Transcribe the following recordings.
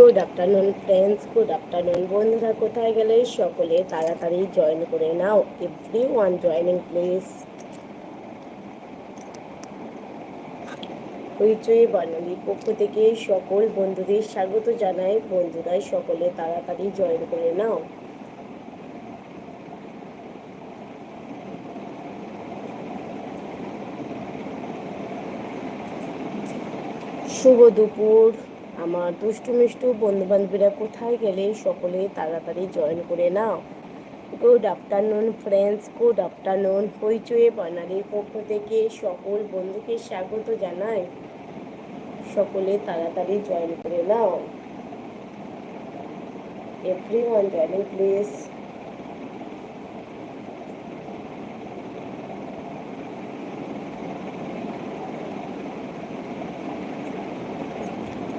Good afternoon friends good afternoon বন্ধুরা কোথায় গেলে সকলে তাড়াতাড়ি জয়েন করে নাও এভরি ওয়ান জয়নিং প্লিজ হইচই বানালির পক্ষ থেকে সকল বন্ধুদের স্বাগত জানাই বন্ধুরা সকলে তাড়াতাড়ি জয়েন করে নাও শুভ দুপুর আমার দুষ্টু মিষ্টু বন্ধুবান্ধবীরা কোথায় গেলে সকলে তাড়াতাড়ি জয়েন করে নাও good afternoon friends good afternoon হইচয়ে বানালির পক্ষ থেকে সকল বন্ধুকে স্বাগত জানাই সকলে তাড়াতাড়ি জয়েন করে নাও every one joining please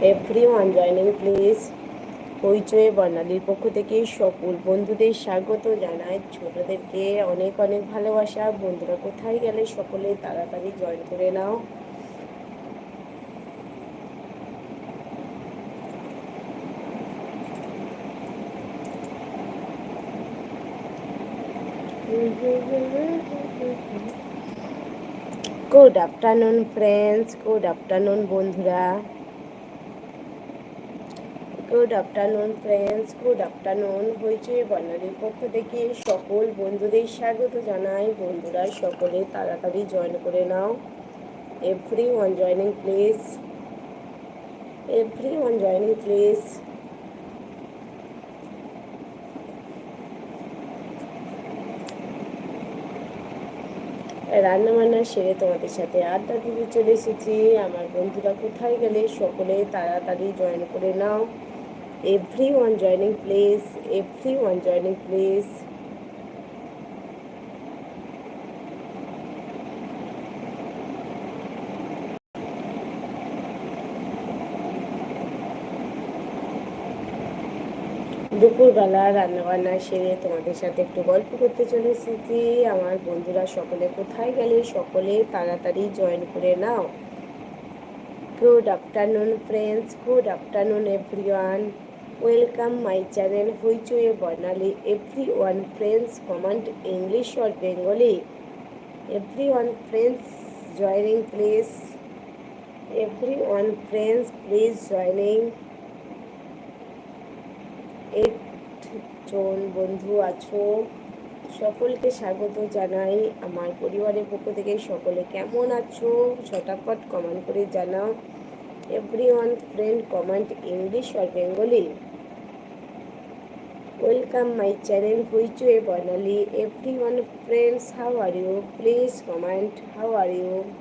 every one joining please হইচয়ে বর্ণালীর পক্ষ থেকে সকল বন্ধুদের স্বাগত জানায় ছোটদেরকে অনেক অনেক ভালোবাসা বন্ধুরা কোথায় গেলে সকলে তাড়াতাড়ি জয়েন করে নাও good afternoon friends good afternoon বন্ধুরা good afternoon friends good afternoon হয়েছে বর্ণালীর পক্ষ থেকে সকল বন্ধুদের স্বাগত জানাই বন্ধুরা সকলে তাড়াতাড়ি জয়েন করে নাও every one joining please every one joining please রান্নাবান্না সেরে তোমাদের সাথে আড্ডা দিতে চলে এসেছি আমার বন্ধুরা কোথায় গেলে সকলে তাড়াতাড়ি জয়েন করে নাও everyone joining please everyone joining please দুপুরবেলা রান্নাবান্না সেরে তোমাদের সাথে একটু গল্প করতে চলে এসেছি আমার বন্ধুরা সকলে কোথায় গেলে সকলে তাড়াতাড়ি জয়েন করে নাও good afternoon friends good afternoon everyone welcome my channel হইচয়ে Barnali every one friends comment English or Bengali every one friends joining please every one friends please joining জন বন্ধু আছো সকলকে স্বাগত জানাই আমার পরিবারের পক্ষ থেকে সকলে কেমন আছো ছটাপট কমান্ড করে জানাও every one friend comment English or Bengali Welcome my channel Huichu Banali everyone friends, how are you? Please comment how are you.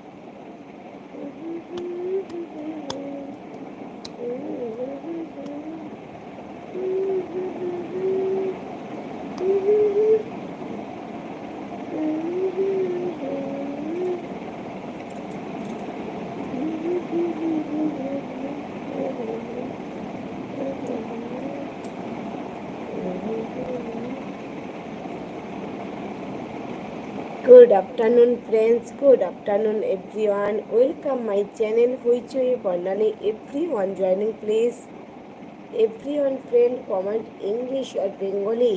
Afternoon friends good afternoon every one welcome my channel Hoichoi Barnali every one joining please every one friend comment English or Bengali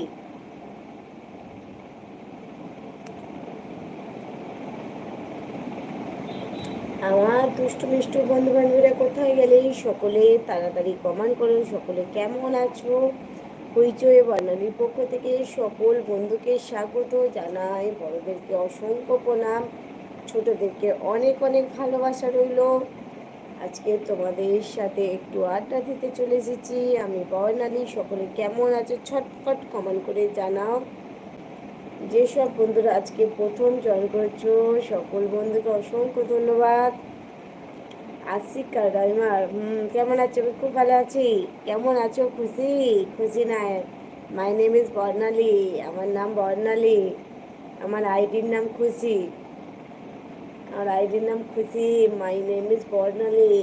আমার দুষ্ট মিষ্ট বন্ধু বান্ধবীরা কোথায় গেলে সকলে তাড়াতাড়ি comment করুন সকলে কেমন আছো হইচয়ে বর্ণালীর পক্ষ থেকে সকল বন্ধুকে স্বাগত জানাই বড়দেরকে অসংখ্য প্রণাম ছোটদেরকে অনেক অনেক ভালোবাসা রইল আজকে তোমাদের সাথে একটু আড্ডা দিতে চলে এসেছি আমি বর্ণালী সকলে কেমন আছে ছটফট কমেন্ট করে জানাও যেসব বন্ধুরা আজকে প্রথম জয়েন করেছো সকল বন্ধুকে অসংখ্য ধন্যবাদ আশিকা ডাইমার হুম কেমন আছো খুব ভালো আছি কেমন আছো খুশি খুশি নাই মাই নেম ইজ বর্ণালী আমার নাম বর্ণালী আমার আইডির নাম খুশি আমার আইডির নাম Khushi my name is Barnali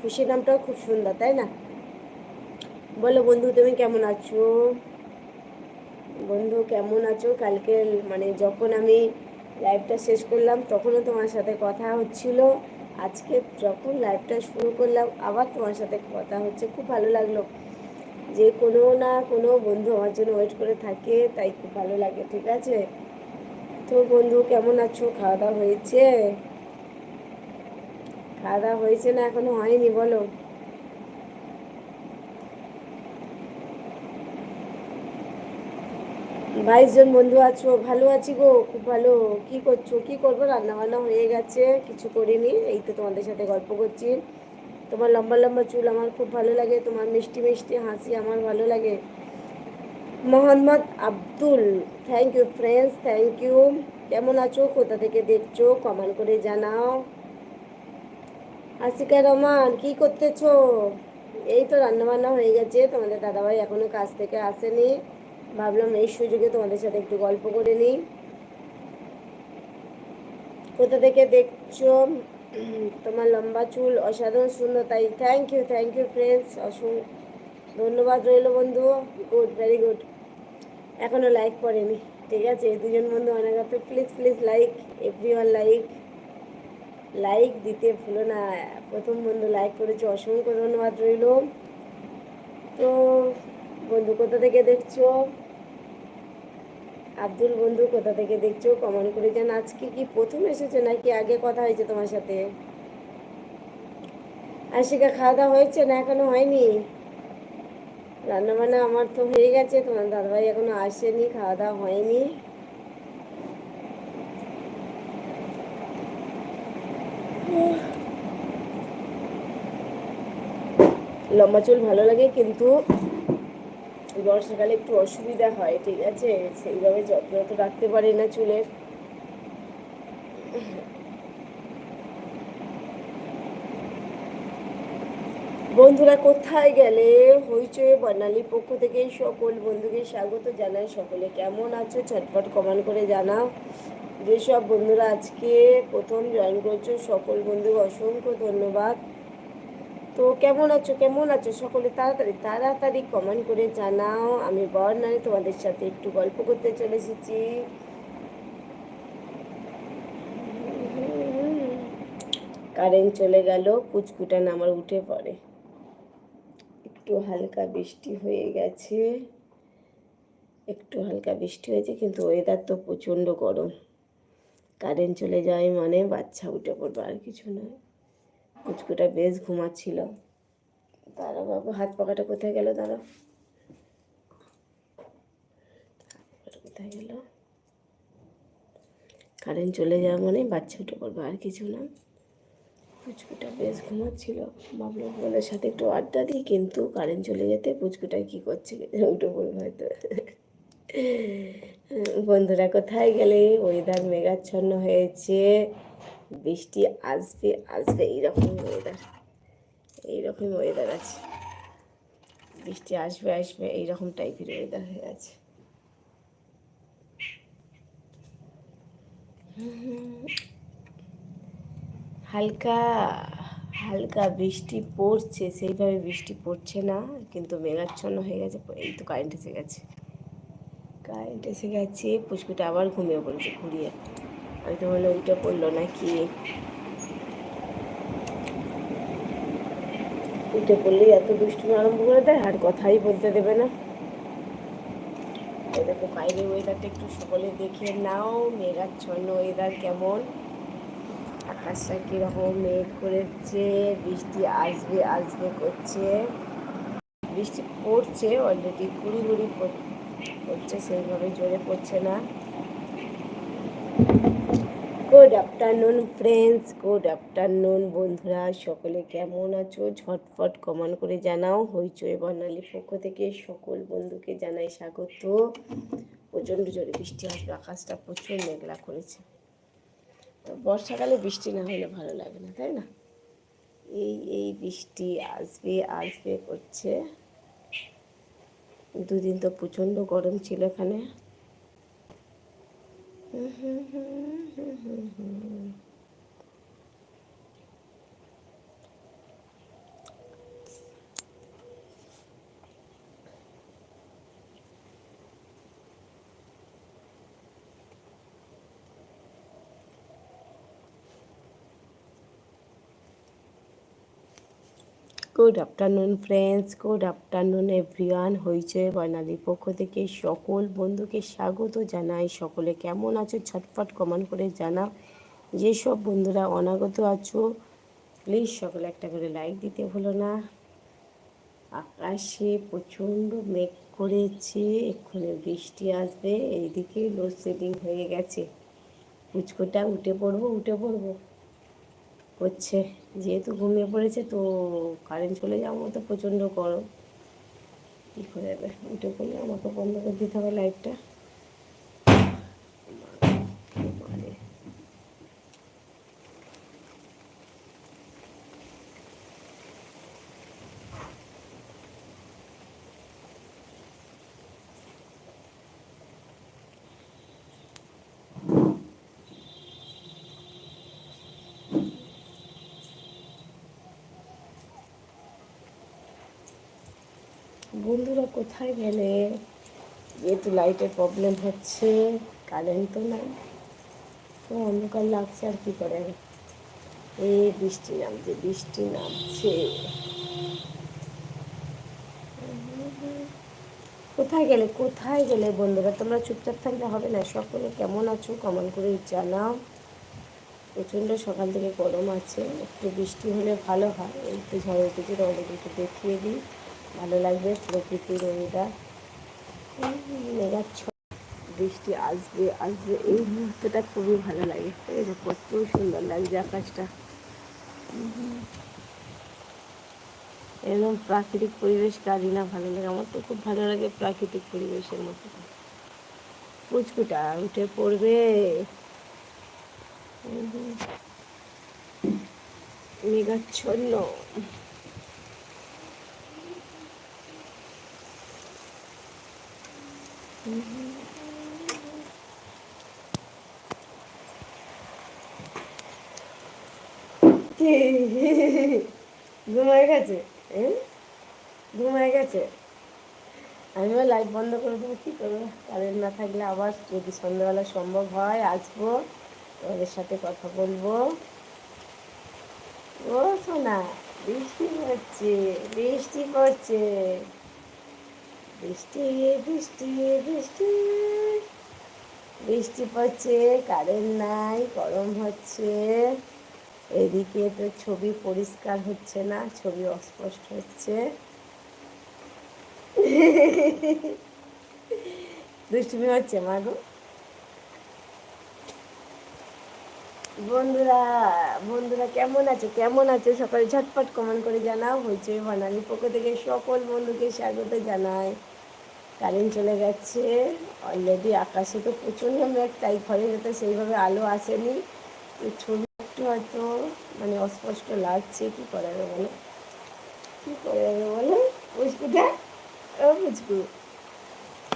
Khushi নামটাও খুব সুন্দর তাই না বলো বন্ধু তুমি কেমন আছো বন্ধু কেমন আছো কালকে মানে যখন আমি লাইভটা শেষ করলাম তখনও তোমার সাথে কথা হচ্ছিলো আজকে যখন লাইভটা শুরু করলাম আবার তোমার সাথে কথা হচ্ছে খুব ভালো লাগলো যে কোনো না কোনো বন্ধু আমার জন্য ওয়েট করে থাকে তাই খুব ভালো লাগে ঠিক আছে তো বন্ধু কেমন আছো খাওয়া দাওয়া হয়েছে খাওয়া দাওয়া হয়েছে না এখনো হয়নি বলো বাইশ জন বন্ধু আছো ভালো আছি গো খুব ভালো কি করছো কি করবো রান্নাবান্না হয়ে গেছে কিছু করিনি এই তো তোমাদের সাথে গল্প করছি তোমার লম্বা লম্বা চুল আমার খুব ভালো লাগে তোমার মিষ্টি মিষ্টি হাসি আমার ভালো লাগে Mohammad Abdul thank you friends thank you কেমন আছো কোথা থেকে দেখছো কমেন্ট করে জানাও আসিকা রহমান কী করতেছো এই তো রান্নাবান্না হয়ে গেছে তোমাদের দাদাভাই এখনও কাজ থেকে আসেনি ভাবলাম এই সুযোগে তোমাদের সাথে একটু গল্প করে নিই কোথা থেকে দেখছো তোমার লম্বা চুল অসাধারণ সুন্দর তাই thank you thank you friends অসংখ্য ধন্যবাদ রইল বন্ধু গুড ভেরি গুড এখনও লাইক করেনি ঠিক আছে দুজন বন্ধু অনাগত please please like every one like like দিতে ভুলো না প্রথম বন্ধু লাইক করেছে অসংখ্য ধন্যবাদ রইল তো বন্ধু কোথা থেকে দেখছো আব্দুল বন্ধু কোথা থেকে দেখছো কমেন্ট করে জান আজকে কি প্রথম এসেছো নাকি আগে কথা হয়েছে তোমার সাথে আশিকা খাওয়া দাওয়া হয়েছে না এখনো হয়নি রান্নাবান্না আমার তো হয়ে গেছে তোমার দাদাভাই এখনো আসেনি খাওয়া দাওয়া হয়নি লম্বা চুল ভালো লাগে কিন্তু বর্ষাকালে একটু অসুবিধা হয় ঠিক আছে সেইভাবে যত্ন তো রাখতে পারে না চুলের বন্ধুরা কোথায় গেলে হইচয়ে বর্ণালীর পক্ষ থেকে সকল বন্ধুকে স্বাগত জানায় সকলে কেমন আছো ছটপট কমান করে জানাও যেসব বন্ধুরা আজকে প্রথম জয়েন করছো সকল বন্ধুকে অসংখ্য ধন্যবাদ তো কেমন আছো কেমন আছো সকলে তাড়াতাড়ি তাড়াতাড়ি কমেন্ট করে জানাও আমি বর্ণালী তোমাদের সাথে একটু গল্প করতে চলে এসেছি কারেন্ট চলে গেল কুচকুটান আমার উঠে পড়ে একটু হালকা বৃষ্টি হয়ে গেছে একটু হালকা বৃষ্টি হয়েছে কিন্তু ওয়েদার তো প্রচণ্ড গরম কারেন্ট চলে যায় মানে বাচ্চা উঠে পড়বে আর কিছু নয় কুচকুটা বেশ ঘুমাচ্ছিল তারা বাবু হাত পাকাটা কোথায় গেল তারা কোথায় গেল কারেন্ট চলে যাওয়া মানে বাচ্চা উঠে পড়বে আর কিছু না পুচকুটা বেশ ঘুমাচ্ছিল ভাবলাম বোনের সাথে একটু আড্ডা দিই কিন্তু কারেন্ট চলে যেতে পুচকুটা কী করছে উঠে পড়বে হয়তো বন্ধুরা কোথায় গেলে ওয়েদার মেঘাচ্ছন্ন হয়েছে বৃষ্টি আসবে আসবে এইরকম ওয়েদার এইরকম ওয়েদার আছে বৃষ্টি আসবে আসবে এইরকম টাইপের ওয়েদার হয়ে আছে হালকা হালকা বৃষ্টি পড়ছে সেইভাবে বৃষ্টি পড়ছে না কিন্তু মেঘাচ্ছন্ন হয়ে গেছে এই তো কারেন্ট এসে গেছে কারেন্ট এসে গেছে পুষ্পিটা আবার ঘুমিয়ে পড়েছে ঘুরিয়ে হয়তো মানে উঠে পড়লো নাকি উঠে পড়লে এত দুষ্টুমি আরম্ভ করে দেয় আর কথাই বলতে দেবে না দেখো বাইরে ওয়েদারটা একটু সকলে দেখে নাও মেঘাচ্ছন্ন ওয়েদার কেমন আকাশটা কীরকম মেঘ করেছে বৃষ্টি আসবে আসবে করছে বৃষ্টি পড়ছে অলরেডি গুড়ি গুড়ি পড়ছে সেইভাবে জোরে পড়ছে না good afternoon friends good afternoon বন্ধুরা সকলে কেমন আছো ঝটফট কমান করে জানাও হইচই বর্ণালী পক্ষ থেকে সকল বন্ধুকে জানাই স্বাগত প্রচণ্ড জোরে বৃষ্টি আসবে আকাশটা প্রচুর মেঘলা করেছে তো বর্ষাকালে বৃষ্টি না হলে ভালো লাগে না তাই না এই এই বৃষ্টি আসবে আসবে করছে দুদিন তো প্রচণ্ড গরম ছিল এখানে Mm-hmm. Good afternoon friends good afternoon everyone হয়েছে বর্ণালীর পক্ষ থেকে সকল বন্ধুকে স্বাগত জানাই সকলে কেমন আছো ছটফট কমান করে জানাও যেসব বন্ধুরা অনাগত আছো প্লিজ সকলে একটা করে লাইক দিতে ভুলো না আকাশে প্রচণ্ড মেঘ করেছে এক্ষুনি বৃষ্টি আসবে এইদিকে লোডশেডিং হয়ে গেছে পুচকোটা উঠে পড়বো উঠে পড়বো করছে যেহেতু ঘুমিয়ে পড়েছে তো কারেন্ট চলে যাওয়ার মতো প্রচণ্ড গরম কী করে যাবে উঠে পড়লে আমাকে বন্ধ করে দিতে হবে লাইটটা বন্ধুরা কোথায় গেলে যেহেতু লাইটের প্রবলেম হচ্ছে কারেন্ট তো নাই তো অন্ধকার লাগছে আর কী করে এ বৃষ্টি নামছে বৃষ্টি নামছে কোথায় গেলে কোথায় গেলে বন্ধুরা তোমরা চুপচাপ থাকলে হবে না সকলে কেমন আছো কমন করে জানাও প্রচণ্ড সকাল থেকে গরম আছে একটু বৃষ্টি হলে ভালো হয় একটু ঝড় উঠেছে তোমাদেরকে একটু দেখিয়ে দিই ভালো লাগবে প্রকৃতির ওয়েদা বৃষ্টি আসবে আসবে এই মুহূর্তটা খুবই ভালো লাগে এটা কত সুন্দর লাগছে আকাশটা এরকম প্রাকৃতিক পরিবেশ কাজই না ভালো লাগে আমার তো খুব ভালো লাগে প্রাকৃতিক পরিবেশের মতো পুচকুটা উঠে পড়বে মেঘাচ্ছন্ন ঘুমায় গেছে হ্যাঁ? ঘুমায় গেছে আমি লাইট বন্ধ করে দেবো কী করবো কারেন্ট না থাকলে আবার যদি সন্ধ্যাবেলা সম্ভব হয় আসবো তোমাদের সাথে কথা বলবো ও সোনা বৃষ্টি পড়ছে বৃষ্টি পড়ছে বৃষ্টি বৃষ্টি বৃষ্টি বৃষ্টি পড়ছে কারেন্ট নাই গরম হচ্ছে এদিকে তো ছবি পরিষ্কার হচ্ছে না ছবি অস্পষ্ট হচ্ছে দুষ্টুমি হচ্ছে মাগু বন্ধুরা বন্ধুরা কেমন আছে কেমন আছে সকালে ঝটপট কমেন্ট করে জানাও হইচই বানালি পক্ষ থেকে সকল বন্ধুকে স্বাগত জানায় কারেন্ট চলে গেছে অলরেডি আকাশে তো প্রচণ্ড মেঘ তাই ঘরে যাতে সেইভাবে আলো আসেনি ছবি একটু হয়তো মানে অস্পষ্ট লাগছে কি করা যাবে বলো কী করা যাবে বলো পুচকুটা ও পুচকু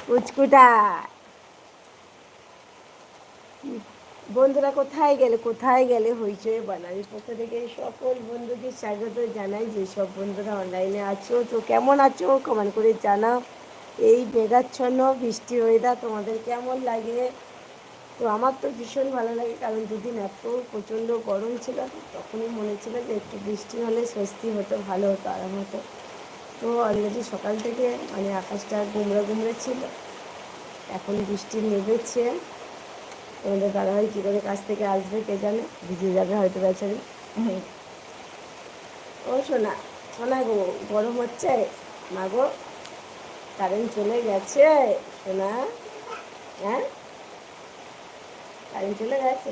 পুচকুটা বন্ধুরা কোথায় গেলে কোথায় গেলে হইচয়ে বানালি পক্ষ থেকে সকল বন্ধুকে স্বাগত জানাই যে সব বন্ধুরা অনলাইনে আছো তো কেমন আছো কমান করে জানাও এই মেঘাচ্ছন্ন বৃষ্টি ওয়েদার তোমাদের কেমন লাগে তো আমার তো ভীষণ ভালো লাগে কারণ দুদিন এত প্রচণ্ড গরম ছিল তখনই মনে ছিল যে একটু বৃষ্টি হলে স্বস্তি হতো ভালো হতো আরাম হতো তো অলরেডি সকাল থেকে মানে আকাশটা গুমড়ে গুমড়ে ছিল এখন বৃষ্টি নেবেছে তোমাদের দাদা ভাই কী করে কাছ থেকে আসবে কে জানে ভিজে যাবে হয়তো বেচারি ও শোনা শোনা গো গরম হচ্ছে মাগো কারেন্ট চলে গেছে সোনা হ্যাঁ কারেন্ট চলে গেছে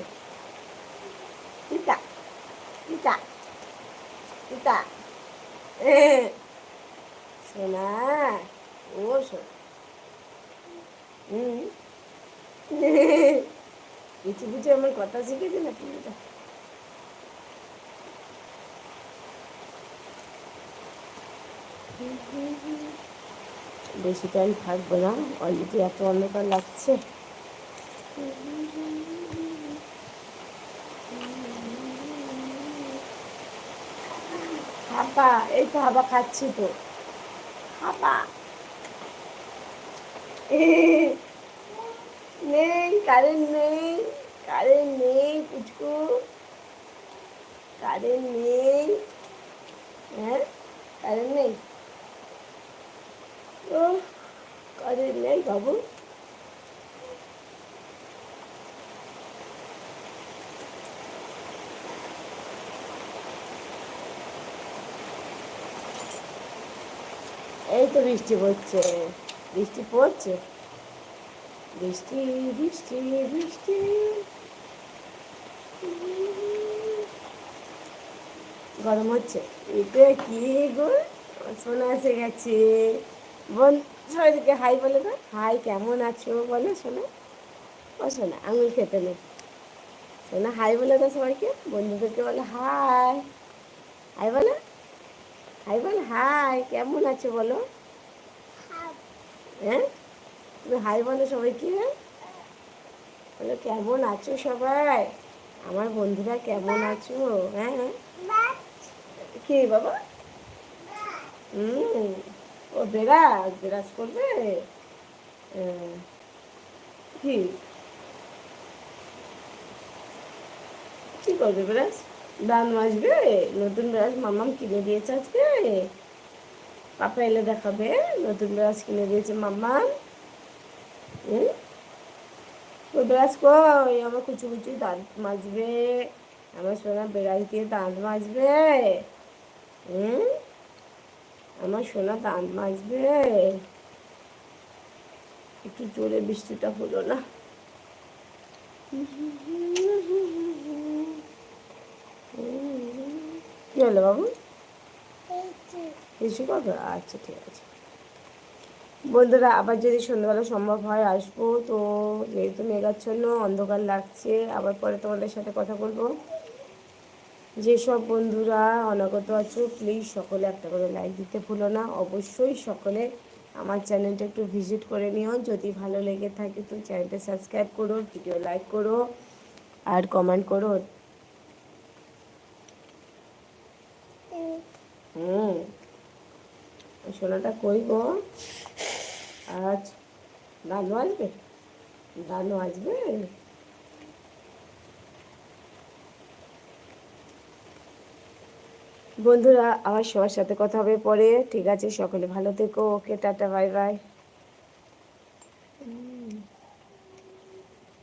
তিতা তিতা তিতা সোনা ও হুম কিছু কিছু আমার কথা শিখেছে না পুরোটা Mm-hmm. বেশি টাইম থাকবো না অলরেডি এত অন্ধকার লাগছে হাপা এই তো হাবা খাচ্ছি তো হাপা নেই কারেন্ট নেই কারেন্ট নেই পুচকু কারেন্ট নেই হ্যাঁ কারেন্ট নেই কাজে নেই বাবু এই তো বৃষ্টি পড়ছে বৃষ্টি পড়ছে বৃষ্টি বৃষ্টি বৃষ্টি গরম হচ্ছে এটা কি গো সোনা এসে গেছে বোন সবাইকে হাই বলে তো হাই কেমন আছো বলো শোনো ও শোনো আঙুল খেতে নেই শোনো হাই বলে তো সবাইকে বন্ধুদেরকে বলে হাই হাই বলো হাই বল হাই কেমন আছো বলো হ্যাঁ তুমি হাই বলো সবাইকে বলো কেমন আছো সবাই আমার বন্ধুরা কেমন আছো হ্যাঁ, হ্যাঁ। কি বাবা হুম ও বেরাজ বেরাজ করবে কি কি করবে বেরাজ দান আসবে নতুন বেরাজ মামাম কিনে দিয়েছে আজকে পাপা এলে দেখাবে নতুন বেরাজ কিনে দিয়েছে মামাম হুম ওই বেরাজ কই আমার কুচু কুচু দাঁত মাজবে আমার সোনা বেরাজ দিয়ে দাঁত মাজবে হুম আমার সোনা দান বাজবে একটু জোরে বৃষ্টিটা হলো না কি হলো বাবু কিছু করবে আচ্ছা ঠিক আছে বন্ধুরা আবার যদি সন্ধ্যাবেলা সম্ভব হয় আসবো তো যেহেতু মেঘাচ্ছন্ন অন্ধকার লাগছে আবার পরে তোমাদের সাথে কথা বলবো যেসব বন্ধুরা অনাগত আছো প্লিজ সকলে একটা করে লাইক দিতে ভুলো না অবশ্যই সকলে আমার চ্যানেলটা একটু ভিজিট করে নিও যদি ভালো লেগে থাকে তো চ্যানেলটা সাবস্ক্রাইব করো ভিডিও লাইক করো আর কমেন্ট করো হুম সোনাটা কই গো আজ দানো আসবে দানো আসবে বন্ধুরা আবার সবার সাথে কথা হবে পরে ঠিক আছে সকলে ভালো থেকো ওকে টাটা বাই বাই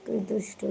তুই দুষ্টু